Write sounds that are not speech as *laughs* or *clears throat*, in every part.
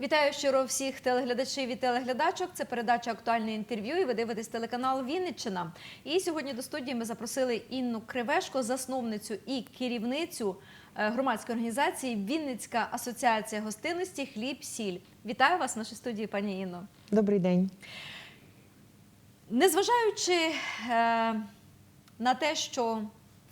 Вітаю щиро всіх телеглядачів і телеглядачок. Це передача актуальне інтерв'ю. І ви дивитесь телеканал Вінниччина. І сьогодні до студії ми запросили Інну Кривешко, засновницю і керівницю е, громадської організації Вінницька асоціація гостинності Хліб Сіль. Вітаю вас в нашій студії, пані Інно. Добрий день. Незважаючи е, на те, що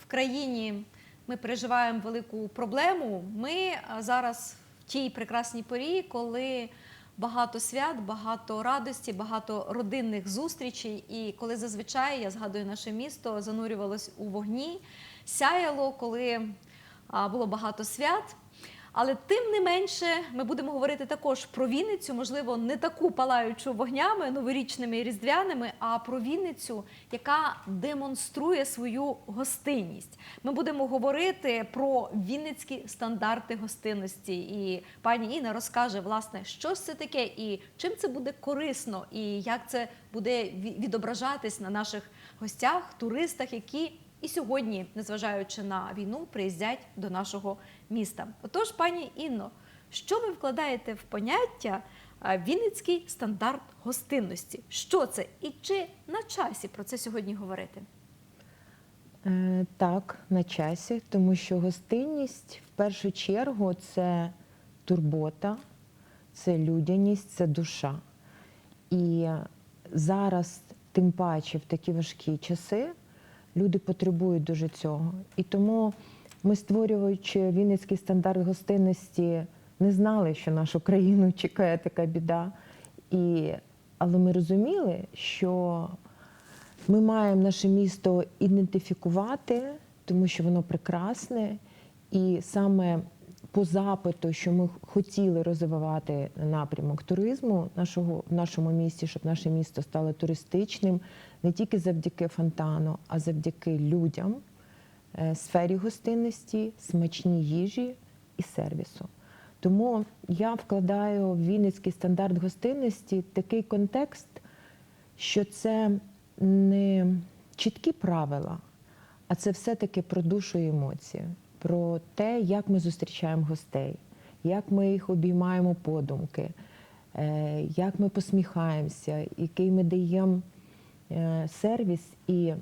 в країні ми переживаємо велику проблему, ми е, зараз тій прекрасній порі, коли багато свят, багато радості, багато родинних зустрічей. І коли зазвичай я згадую наше місто, занурювалось у вогні, сяяло, коли було багато свят. Але тим не менше, ми будемо говорити також про Вінницю, можливо, не таку палаючу вогнями новорічними і різдвяними, а про Вінницю, яка демонструє свою гостинність. Ми будемо говорити про вінницькі стандарти гостинності. І пані Інна розкаже, власне, що це таке, і чим це буде корисно, і як це буде відображатись на наших гостях, туристах, які і сьогодні, незважаючи на війну, приїздять до нашого міста. Отож, пані Інно, що ви вкладаєте в поняття Вінницький стандарт гостинності? Що це і чи на часі про це сьогодні говорити? Е, Так, на часі, тому що гостинність в першу чергу це турбота, це людяність, це душа. І зараз, тим паче, в такі важкі часи, люди потребують дуже цього. І тому ми, створюючи Вінницький стандарт гостинності, не знали, що нашу країну *laughs* чекає така біда. І, але ми розуміли, що ми маємо наше місто ідентифікувати, тому що воно прекрасне, і саме по запиту, що ми хотіли розвивати напрямок туризму нашого в нашому місті, щоб наше місто стало туристичним не тільки завдяки фонтану, а завдяки людям, е, сфері гостинності, смачній їжі і сервісу. Тому я вкладаю в Вінницький стандарт гостинності такий контекст, що це не чіткі правила, а це все-таки про душу і емоції, про те, як ми зустрічаємо гостей, як ми їх обіймаємо подумки, е, як ми посміхаємося, який ми даємо е, сервіс і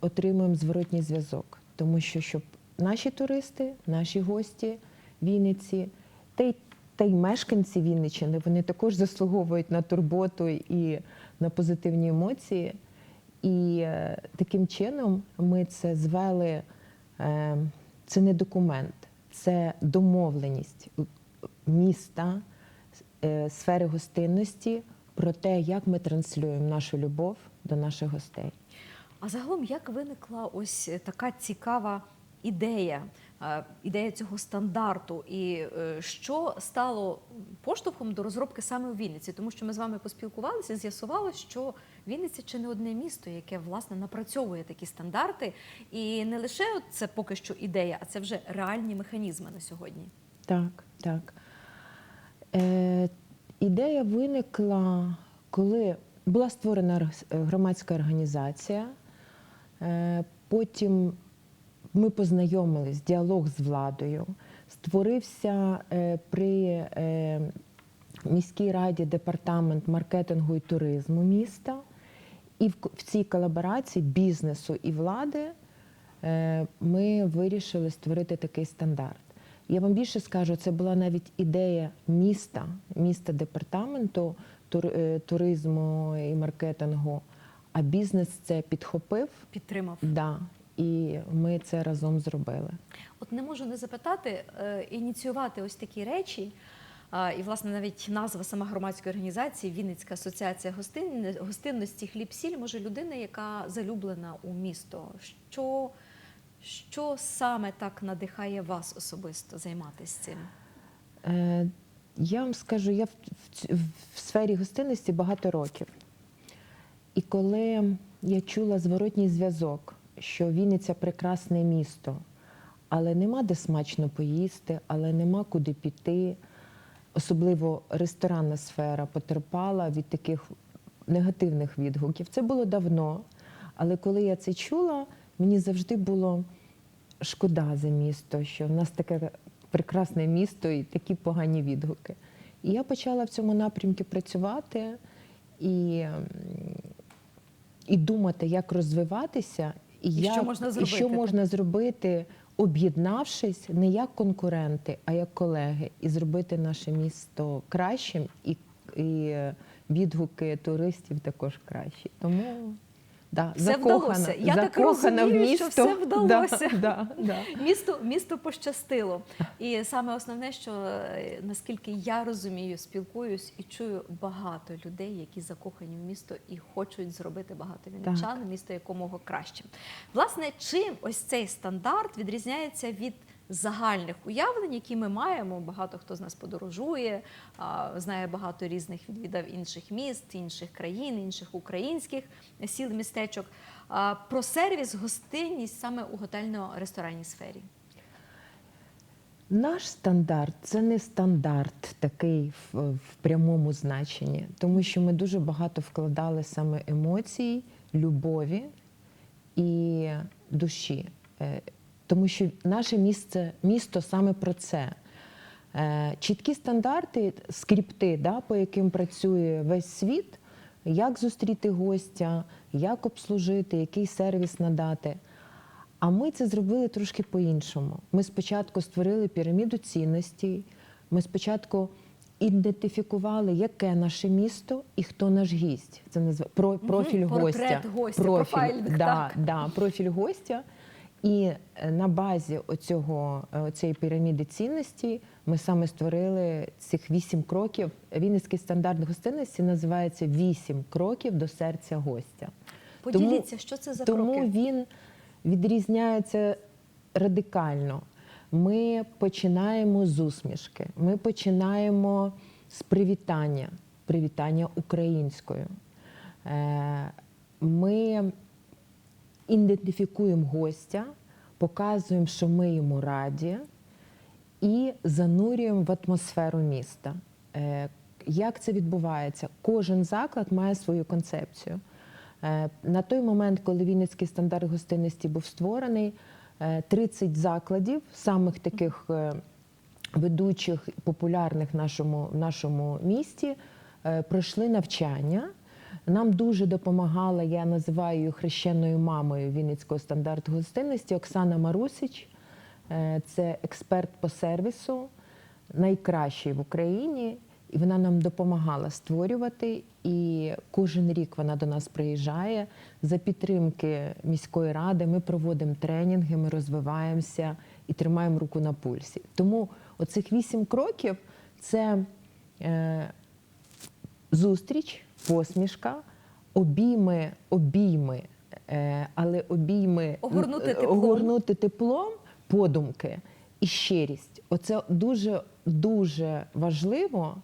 отримуємо зворотній зв'язок. Тому що щоб наші туристи, наші гості Вінниці, та й та й мешканці Вінниччини, вони також заслуговують на турботу і на позитивні емоції. І е, таким чином ми це звели. Це не документ, це домовленість міста, е, сфери гостинності про те, як ми транслюємо нашу любов до наших гостей. А загалом, як виникла ось така цікава ідея, ідея цього стандарту, і е, що стало поштовхом до розробки саме у Вінниці? Тому що ми з вами поспілкувалися, з'ясувалося, що Вінниця чи не одне місто, яке власне напрацьовує такі стандарти, і не лише це поки що ідея, а це вже реальні механізми на сьогодні. Так, так. Е, ідея виникла, коли була створена громадська організація. Е, потім ми познайомились, діалог з владою. Створився е, при е, міській раді департамент маркетингу і туризму міста. І в, цій колаборації бізнесу і влади е, ми вирішили створити такий стандарт. Я вам більше скажу, це була навіть ідея міста, міста департаменту тур, туризму і маркетингу, а бізнес це підхопив. Підтримав. Да, і ми це разом зробили. От не можу не запитати, е, ініціювати ось такі речі. І, власне, навіть назва сама громадської організації Вінницька асоціація гостин... гостинності хліб-сіль може людина, яка залюблена у місто. Що, що саме так надихає вас особисто займатися цим? Е, я вам скажу, я в, в, в сфері гостинності багато років. І коли я чула зворотній зв'язок, що Вінниця прекрасне місто, але нема де смачно поїсти, але нема куди піти. Особливо ресторанна сфера потерпала від таких негативних відгуків. Це було давно. Але коли я це чула, мені завжди було шкода за місто, що в нас таке прекрасне місто і такі погані відгуки. І я почала в цьому напрямку працювати і, і думати, як розвиватися, і, І що можна зробити, що можна зробити, об'єднавшись не як конкуренти, а як колеги, і зробити наше місто кращим, і, і е, відгуки туристів також кращі. Тому да, Все закохана, вдалося. Я так закохана в місто. що все вдалося. Да, да, да. Місту, місту пощастило. І саме основне, що е, наскільки я розумію, спілкуюсь і чую багато людей, які закохані в місто і хочуть зробити багато вінничан, місто якомога кращим. Власне, чим ось цей стандарт відрізняється від загальних уявлень, які ми маємо? Багато хто з нас подорожує, знає багато різних відвідав інших міст, інших країн, інших українських сіл, містечок. Про сервіс, гостинність саме у готельно-ресторанній сфері. Наш стандарт це не стандарт такий в, в прямому значенні, тому що ми дуже багато вкладали саме емоцій, любові і душі. Тому що наше місце, місто саме про це. Е, Чіткі стандарти, скрипти, да, по яким працює весь світ, як зустріти гостя, як обслужити, який сервіс надати. А ми це зробили трошки по-іншому. Ми спочатку створили піраміду цінностей. Ми спочатку ідентифікували, яке наше місто і хто наш гість. Це називає про, профіль портрет гостя. гостя, профайлінг, да, так. Да, профіль гостя. І е, на базі оцього, е, цієї піраміди цінностей ми саме створили цих вісім кроків. Вінницький стандарт гостинності називається вісім кроків до серця гостя. Поділіться, що це за тому кроки? він відрізняється радикально. Ми починаємо з усмішки, ми починаємо з привітання, привітання українською. Е, Ми ідентифікуємо гостя, показуємо, що ми йому раді, і занурюємо в атмосферу міста. Е, Як це відбувається? Кожен заклад має свою концепцію. Е, На той момент, коли Вінницький стандарт гостинності був створений, е, 30 закладів, самих таких е, ведучих, популярних в нашому, в нашому місті, е, пройшли навчання. Нам дуже допомагала, я називаю її хрещеною мамою Вінницького стандарту гостинності Оксана Марусич. Е, Це експерт по сервісу, найкращий в Україні. І вона нам допомагала створювати. І кожен рік вона до нас приїжджає. За підтримки міської ради ми проводимо тренінги, ми розвиваємося і тримаємо руку на пульсі. Тому оцих вісім кроків це е, зустріч, посмішка, обійми, обійми, е, але обійми Огорнути е, теплом. огорнути теплом, подумки і щирість. Оце дуже дуже важливо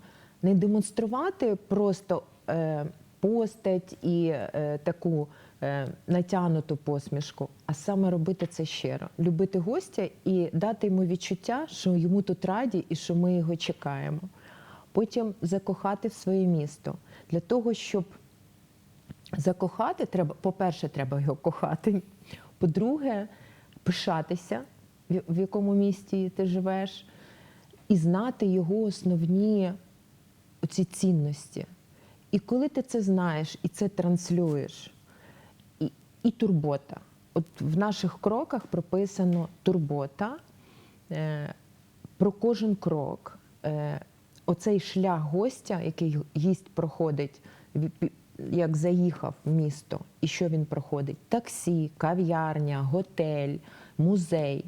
не демонструвати просто е, постать і таку натягнуту посмішку, а саме робити це щиро, любити гостя і дати йому відчуття, що йому тут раді і що ми його чекаємо. Потім закохати в своє місто для того, щоб закохати, треба, по-перше, треба його кохати. По-друге, пишатися, в якому місті ти живеш, і знати його основні оці цінності. І коли ти це знаєш і це транслюєш, і, і турбота. От в наших кроках прописано турбота е, про кожен крок. Е, оцей шлях гостя, який гість проходить, як заїхав в місто, і що він проходить? Таксі, кав'ярня, готель, музей.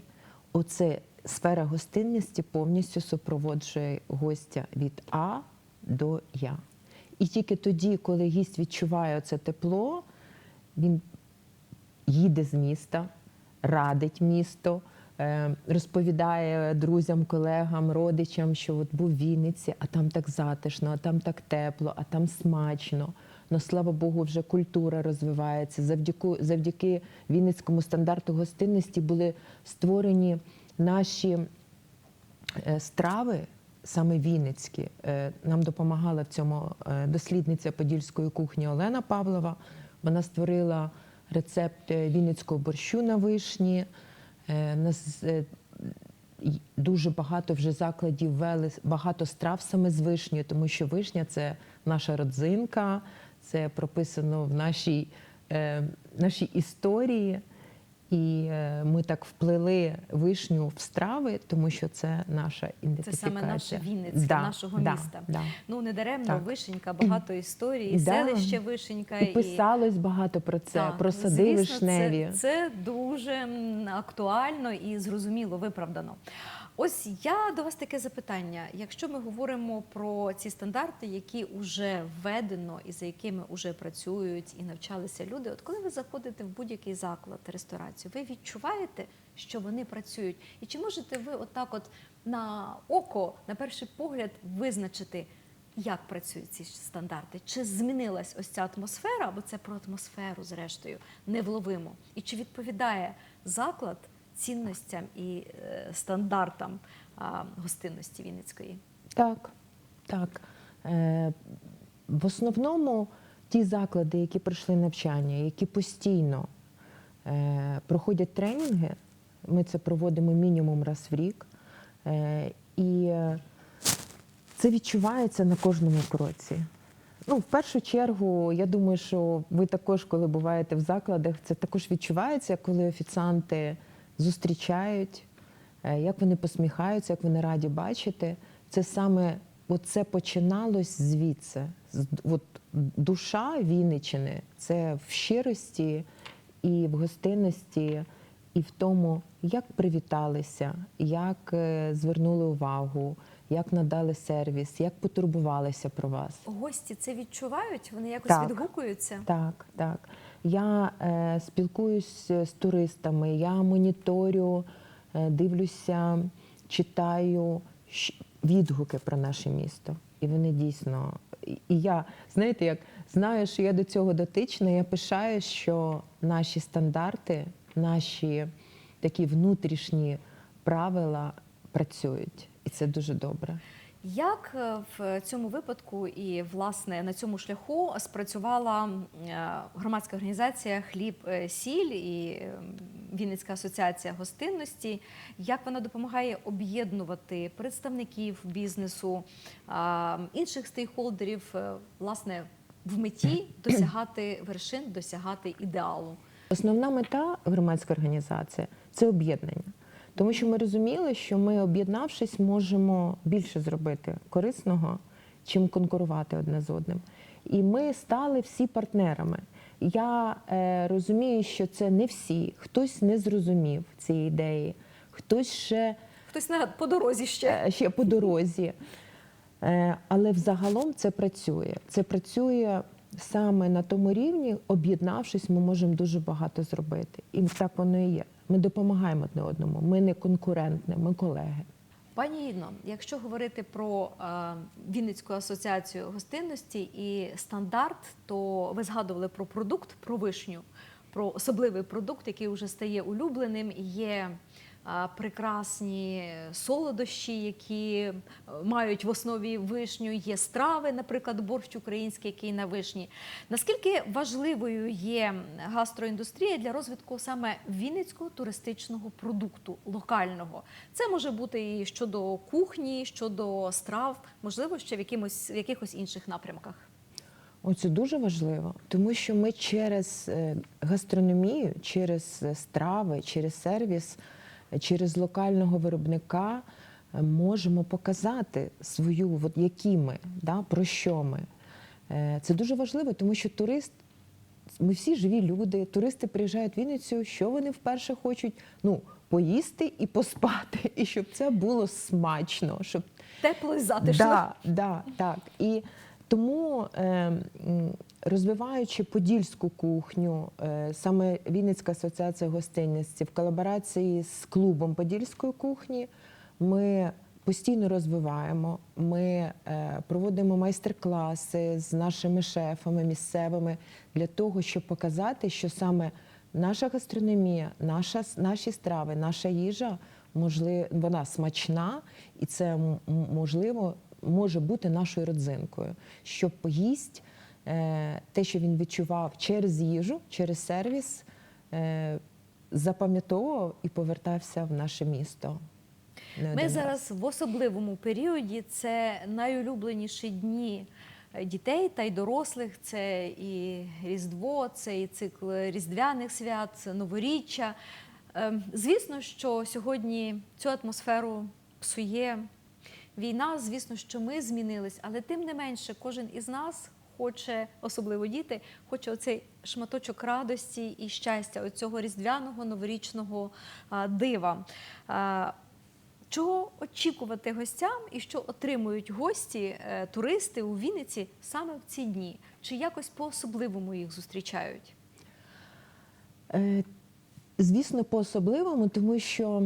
Оце сфера гостинності повністю супроводжує гостя від А до Я. І тільки тоді, коли гість відчуває це тепло, він їде з міста, радить місто, розповідає друзям, колегам, родичам, що от був в Вінниці, а там так затишно, а там так тепло, а там смачно. Ну, слава Богу, вже культура розвивається. Завдяки, завдяки Вінницькому стандарту гостинності були створені наші е, страви, саме вінницькі. Е, Нам допомагала в цьому е, дослідниця подільської кухні Олена Павлова. Вона створила рецепт е, вінницького борщу на вишні. Е, нас, е, дуже багато вже закладів вели багато страв саме з вишнею, тому що вишня це наша родзинка, це прописано в нашій, е, нашій історії. І е, ми так вплили вишню в страви, тому що це наша Це саме наша Вінницька, Да, нашого да, міста. Да. Ну не даремно Так. вишенька, багато історій, Да. селище вишенька І писалось багато про це, Так, про сади звісно, вишневі. Це, це дуже актуально і зрозуміло, виправдано. Ось я до вас таке запитання. Якщо ми говоримо про ці стандарти, які вже введено і за якими вже працюють і навчалися люди, от коли ви заходите в будь-який заклад, ресторацію, ви відчуваєте, що вони працюють? І чи можете ви отак, от на око, на перший погляд, визначити? Як працюють ці стандарти? Чи змінилась ось ця атмосфера, бо це про атмосферу, зрештою, невловимо? І чи відповідає заклад цінностям і е, стандартам гостинності Вінницької? Так, так. Е, в основному ті заклади, які пройшли навчання, які постійно е, проходять тренінги, ми це проводимо мінімум раз в рік. І це відчувається на кожному кроці. Ну, в першу чергу, я думаю, що ви також, коли буваєте в закладах, це також відчувається, коли офіціанти зустрічають, е, як вони посміхаються, як вони раді бачити. Це саме оце починалось звідси. От душа Вінничини це в щирості і в гостинності, і в тому, як привіталися, як е, звернули увагу, як надали сервіс, як потурбувалися про вас. Гості це відчувають? Вони якось Так. відгукуються? Так, так. Я е, спілкуюсь з туристами, я моніторю, е, дивлюся, читаю відгуки про наше місто. І вони дійсно. І я, знаєте, як знаю, що я до цього дотична, я пишаю, що наші стандарти, наші такі внутрішні правила працюють. І це дуже добре. Як е, в цьому випадку і власне на цьому шляху спрацювала е, громадська організація Хліб е, сіль і Вінницька асоціація гостинності? Як вона допомагає об'єднувати представників бізнесу, інших стейкхолдерів, власне, в меті *clears throat* досягати вершин, досягати ідеалу? Основна мета громадської організації це об'єднання. Тому що ми розуміли, що ми, об'єднавшись, можемо більше зробити корисного, чим конкурувати одне з одним. І ми стали всі партнерами. Я е, розумію, що це не всі, хтось не зрозумів цієї ідеї, хтось ще Хтось на по дорозі ще. Е, ще по дорозі. Е, Але взагалом це працює. Це працює саме на тому рівні, об'єднавшись, ми можемо дуже багато зробити. І так воно і є. Ми допомагаємо одне одному. Ми не конкурентні, ми колеги. Пані Інно, якщо говорити про е, Вінницьку асоціацію гостинності і стандарт, то ви згадували про продукт, про вишню, про особливий продукт, який вже стає улюбленим. Є прекрасні солодощі, які е, мають в основі вишню. Є страви, наприклад, борщ український, який на вишні. Наскільки важливою є гастроіндустрія для розвитку саме вінницького туристичного продукту локального? Це може бути і щодо кухні, щодо страв, можливо, ще в якимось в якихось інших напрямках. Оце дуже важливо, тому що ми через е, гастрономію, через е, страви, через сервіс, через локального виробника е, можемо показати свою, от які ми, да, про що ми. Е, Це дуже важливо, тому що турист, ми всі живі люди, туристи приїжджають в Вінницю, що вони вперше хочуть? Ну, поїсти і поспати, і щоб це було смачно, щоб Тепло і затишно. Да, да, так. І тому, е, розвиваючи подільську кухню, е, саме Вінницька асоціація гостинності в колаборації з клубом подільської кухні, ми постійно розвиваємо. Ми е, проводимо майстер-класи з нашими шефами місцевими для того, щоб показати, що саме наша гастрономія, наша, наші страви, наша їжа можливо, вона смачна, і це можливо може бути нашою родзинкою, щоб гість е, те, що він відчував через їжу, через сервіс, е, запам'ятовував і повертався в наше місто. Ми зараз в особливому періоді. Це найулюбленіші дні е, дітей та й дорослих. Це і Різдво, це і цикл різдвяних свят, це новоріччя. Ем, Звісно, що сьогодні цю атмосферу псує війна. Звісно, що ми змінились, але тим не менше, кожен із нас хоче, особливо діти, хоче оцей шматочок радості і щастя, оцього різдвяного новорічного дива. Чого очікувати гостям і що отримують гості, е, туристи у Вінниці саме в ці дні? Чи якось по-особливому їх зустрічають? Е, Звісно, по-особливому, тому що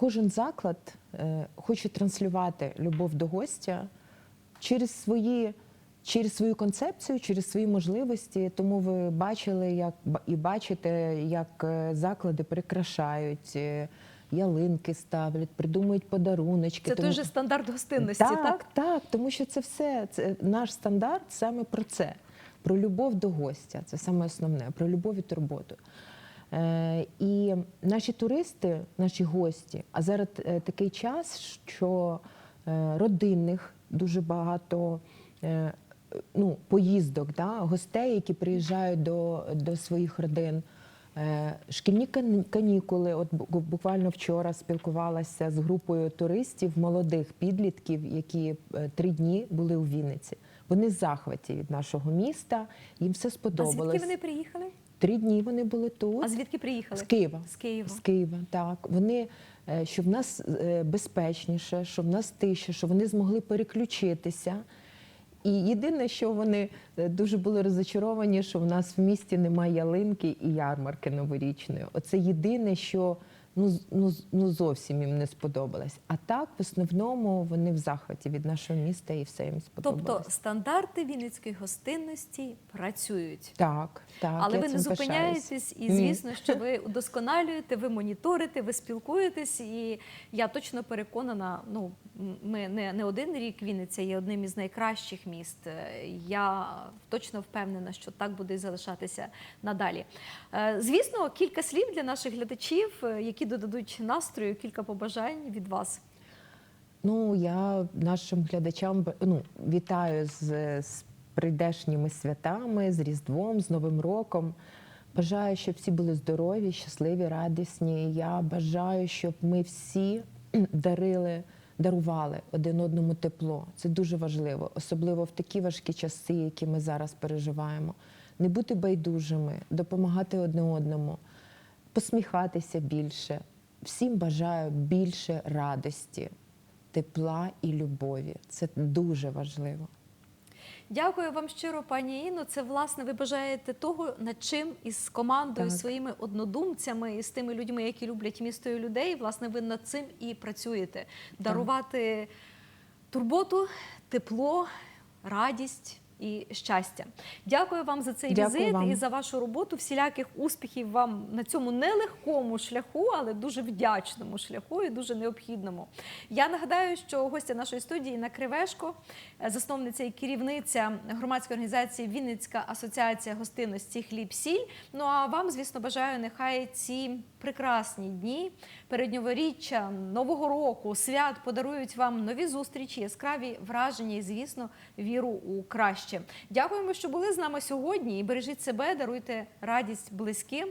кожен заклад е, хоче транслювати любов до гостя через свої. Через свою концепцію, через свої можливості, тому ви бачили, як і бачите, як е, заклади прикрашають, е, ялинки ставлять, придумують подаруночки. Це тому- той же стандарт гостинності, так? так, так, тому що це все це наш стандарт саме про це, про любов до гостя. Це саме основне, про любов і турботу. Е, і наші туристи, наші гості, а зараз е, такий час, що е, родинних дуже багато. Ну, поїздок, да, гостей, які приїжджають до, до своїх родин. Шкільні канікули. От бу- буквально вчора спілкувалася з групою туристів, молодих підлітків, які три дні були у Вінниці. Вони в захваті від нашого міста. Їм все А звідки вони приїхали? Три дні вони були тут. А звідки приїхали? З Києва. З Києва. З Києва, так. Вони, е, щоб в нас е, безпечніше, щоб в нас тише, щоб вони змогли переключитися. І єдине, що вони е, дуже були розочаровані, що в нас в місті немає ялинки і ярмарки новорічної. Оце єдине, що ну, ну, ну зовсім їм не сподобалось. А так, в основному, вони в захваті від нашого міста і все їм сподобалось. Тобто стандарти вінницької гостинності працюють. так, так. Але я ви не цим пишаюсь. зупиняєтесь, і звісно, що ви *laughs* удосконалюєте, ви моніторите, ви спілкуєтесь. І я точно переконана. Ну ми не, не один рік Вінниця є одним із найкращих міст. Е, Я точно впевнена, що так буде і залишатися надалі. Е, Звісно, кілька слів для наших глядачів, е, які додадуть настрою, кілька побажань від вас. Ну, я нашим глядачам ну, вітаю з, з прийдешніми святами, з Різдвом, з Новим роком. Бажаю, щоб всі були здорові, щасливі, радісні. Я бажаю, щоб ми всі *clears throat* дарили, дарували один одному тепло. Це дуже важливо, особливо в такі важкі часи, які ми зараз переживаємо. Не бути байдужими, допомагати одне одному, посміхатися більше. Всім бажаю більше радості, тепла і любові. Це дуже важливо. Дякую вам щиро, пані Інно. Це власне ви бажаєте того, над чим із командою, Так. своїми однодумцями і з тими людьми, які люблять місто і людей. Власне, ви над цим і працюєте. Дарувати турботу, тепло, радість. І щастя. Дякую вам за цей Дякую візит вам. і за вашу роботу. Всіляких успіхів вам на цьому нелегкому шляху, але дуже вдячному шляху і дуже необхідному. Я нагадаю, що гостя нашої студії Інна Кривешко, е, засновниця і керівниця громадської організації Вінницька асоціація гостинності Хліб Сіль. Ну а вам, звісно, бажаю нехай ці прекрасні дні передньоворіччя, нового року, свят подарують вам нові зустрічі, яскраві враження і, звісно, віру у краще. Дякуємо, що були з нами сьогодні. І бережіть себе, даруйте радість близьким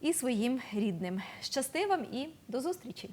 і своїм рідним. Щасти вам і до зустрічі!